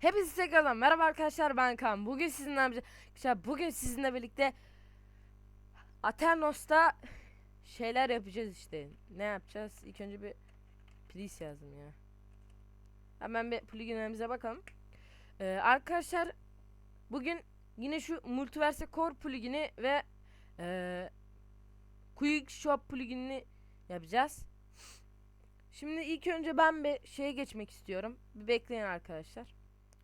Hepinize tekrardan merhaba arkadaşlar ben Kaan. Bugün sizinle arkadaşlar bugün sizinle birlikte Aternos'ta şeyler yapacağız işte. Ne yapacağız? İlk önce bir please yazdım ya. Hemen bir pluginlerimize bakalım. Ee, arkadaşlar bugün yine şu Multiverse Core plugini ve ee, Quick Shop pluginini yapacağız. Şimdi ilk önce ben bir şeye geçmek istiyorum. Bir bekleyin arkadaşlar.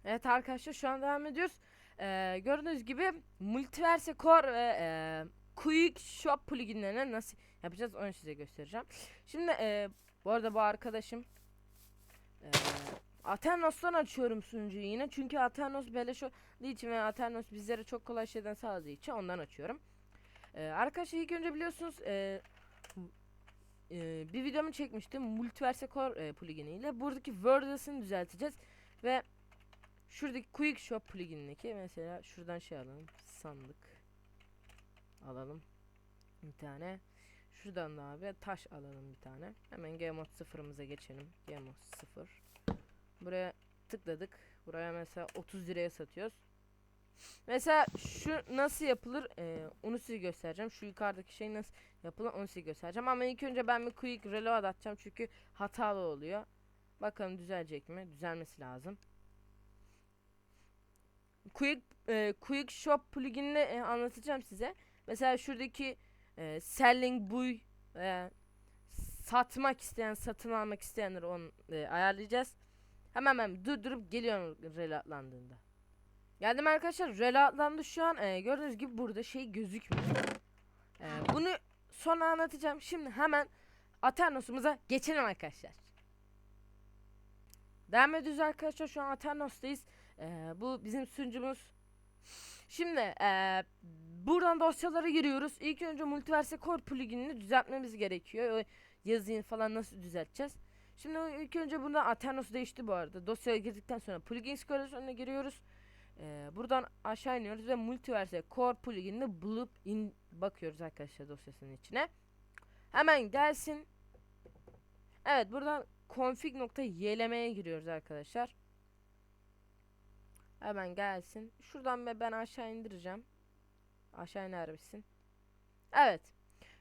Evet arkadaşlar şu an devam ediyoruz. Ee, gördüğünüz gibi Multiverse Core ve e, Quick Shop pluginlerini nasıl yapacağız onu size göstereceğim. Şimdi e, bu arada bu arkadaşım e, Aternos'tan açıyorum sunucuyu yine. Çünkü Aternos beleş olduğu için ve Aternos bizlere çok kolay şeyden sağladığı için ondan açıyorum. E, arkadaşlar ilk önce biliyorsunuz e, e, bir videomu çekmiştim Multiverse Core e, pluginiyle. Buradaki Wordless'ını düzelteceğiz ve şuradaki Quick Shop pluginindeki mesela şuradan şey alalım. Sandık alalım. Bir tane. Şuradan da abi taş alalım bir tane. Hemen Gmod sıfırımıza geçelim. Gmod sıfır. Buraya tıkladık. Buraya mesela 30 liraya satıyoruz. Mesela şu nasıl yapılır ee, onu size göstereceğim. Şu yukarıdaki şey nasıl yapılır onu size göstereceğim. Ama ilk önce ben bir quick reload atacağım çünkü hatalı oluyor. Bakalım düzelecek mi? Düzelmesi lazım. Quick e, Quick Shop pluginini e, anlatacağım size. Mesela şuradaki e, selling buy e, satmak isteyen, satın almak isteyenleri onu e, ayarlayacağız. Hemen hemen durdurup geliyorum relatlandığında. Geldim arkadaşlar. Relatlandı şu an. E, gördüğünüz gibi burada şey gözükmüyor. E, bunu sonra anlatacağım. Şimdi hemen Aternos'umuza geçelim arkadaşlar. Devam ediyoruz arkadaşlar. Şu an Aternos'tayız. Ee, bu bizim sunucumuz. Şimdi ee, buradan dosyalara giriyoruz. İlk önce Multiverse Core pluginini düzeltmemiz gerekiyor. O yazıyı falan nasıl düzelteceğiz? Şimdi ilk önce burada Aternos değişti bu arada. Dosyaya girdikten sonra plugins koleksiyonuna giriyoruz. Ee, buradan aşağı iniyoruz ve Multiverse Core pluginini bulup in bakıyoruz arkadaşlar dosyasının içine. Hemen gelsin. Evet buradan config.ylemeye giriyoruz arkadaşlar. Hemen gelsin. Şuradan be ben aşağı indireceğim. Aşağı iner misin? Evet.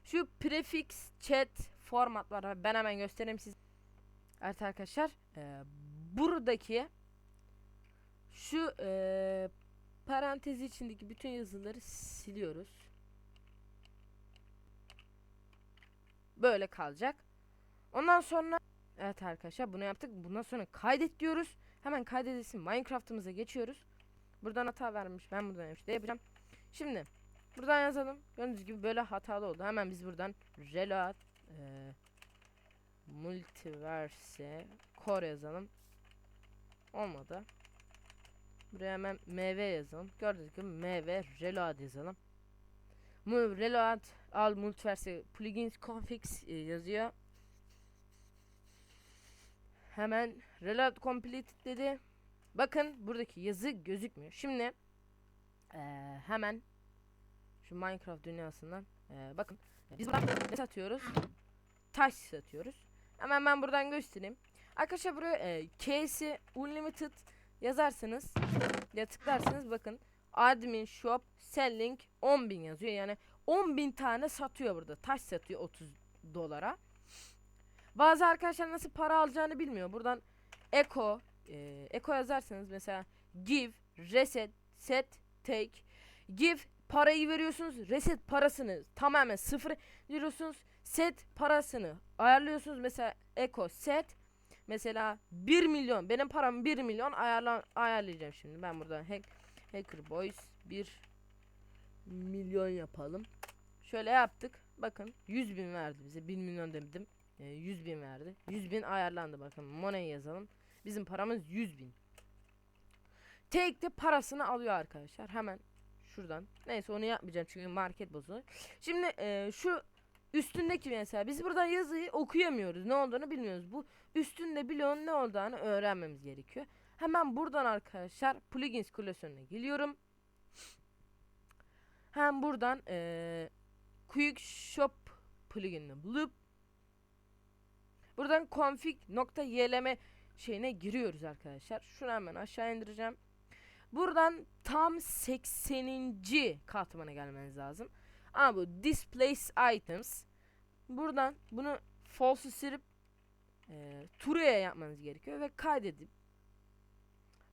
Şu prefix chat format var. Ben hemen göstereyim siz. Evet arkadaşlar. E, buradaki şu e, parantezi içindeki bütün yazıları siliyoruz. Böyle kalacak. Ondan sonra evet arkadaşlar bunu yaptık. Bundan sonra kaydet diyoruz. Hemen kaydedilsin Minecraft'ımıza geçiyoruz. Buradan hata vermiş. Ben buradan işte yapacağım. Şimdi buradan yazalım. Gördüğünüz gibi böyle hatalı oldu. Hemen biz buradan reload e, multiverse core yazalım. Olmadı. Buraya hemen mv yazalım. Gördüğünüz gibi mv reload yazalım. Reload al multiverse plugins configs e, yazıyor. Hemen reload complete dedi. Bakın buradaki yazı gözükmüyor. Şimdi ee, hemen şu Minecraft dünyasından ee, bakın biz buradan ne satıyoruz? Taş satıyoruz. Hemen ben buradan göstereyim. Arkadaşlar buraya e, K'si unlimited yazarsanız ya tıklarsınız bakın admin shop selling 10.000 yazıyor. Yani 10.000 tane satıyor burada. Taş satıyor 30 dolara. Bazı arkadaşlar nasıl para alacağını bilmiyor. Buradan echo e, echo yazarsanız mesela give, reset, set, take. Give parayı veriyorsunuz. Reset parasını tamamen sıfır veriyorsunuz. Set parasını ayarlıyorsunuz. Mesela echo set mesela 1 milyon benim param 1 milyon ayarlan ayarlayacağım şimdi. Ben buradan hack, hacker boys 1 milyon yapalım. Şöyle yaptık. Bakın 100 bin verdi bize. 1 milyon dedim. E, 100 bin verdi. 100 bin ayarlandı bakın. Money yazalım. Bizim paramız 100 bin. Tek de parasını alıyor arkadaşlar. Hemen şuradan. Neyse onu yapmayacağım çünkü market bozuluyor. Şimdi e, şu üstündeki mesela biz buradan yazıyı okuyamıyoruz. Ne olduğunu bilmiyoruz. Bu üstünde bloğun ne olduğunu öğrenmemiz gerekiyor. Hemen buradan arkadaşlar plugins koleksiyonuna geliyorum. Hem buradan e, Quick Shop pluginini bulup Buradan config.ylm şeyine giriyoruz arkadaşlar. Şunu hemen aşağı indireceğim. Buradan tam 80. katmana gelmeniz lazım. Ama bu displace items buradan bunu false'u silip e, True'ya yapmanız gerekiyor ve kaydedip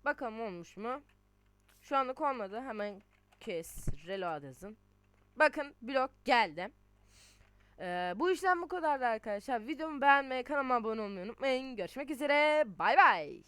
bakalım olmuş mu? Şu anlık olmadı. Hemen kes reload yazın. Bakın blok geldi. Ee, bu işlem bu kadardı arkadaşlar. Videomu beğenmeyi, kanalıma abone olmayı unutmayın. Görüşmek üzere. Bay bay.